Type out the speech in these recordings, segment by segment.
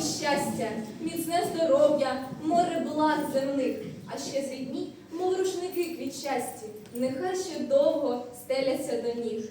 щастя, міцне здоров'я, море благ земних, а ще світні, мов рушники квітчасті, нехай ще довго стеляться до ніг.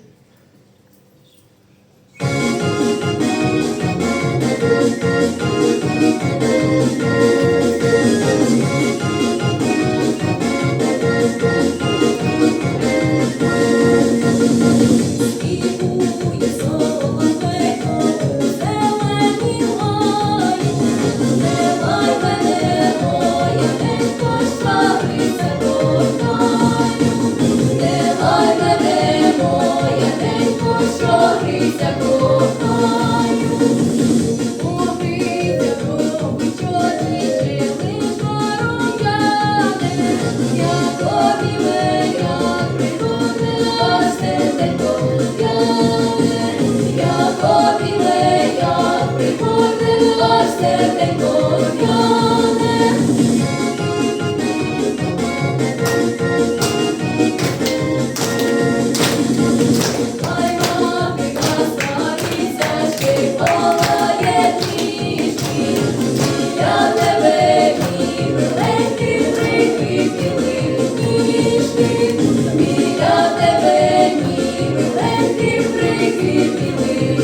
feeling.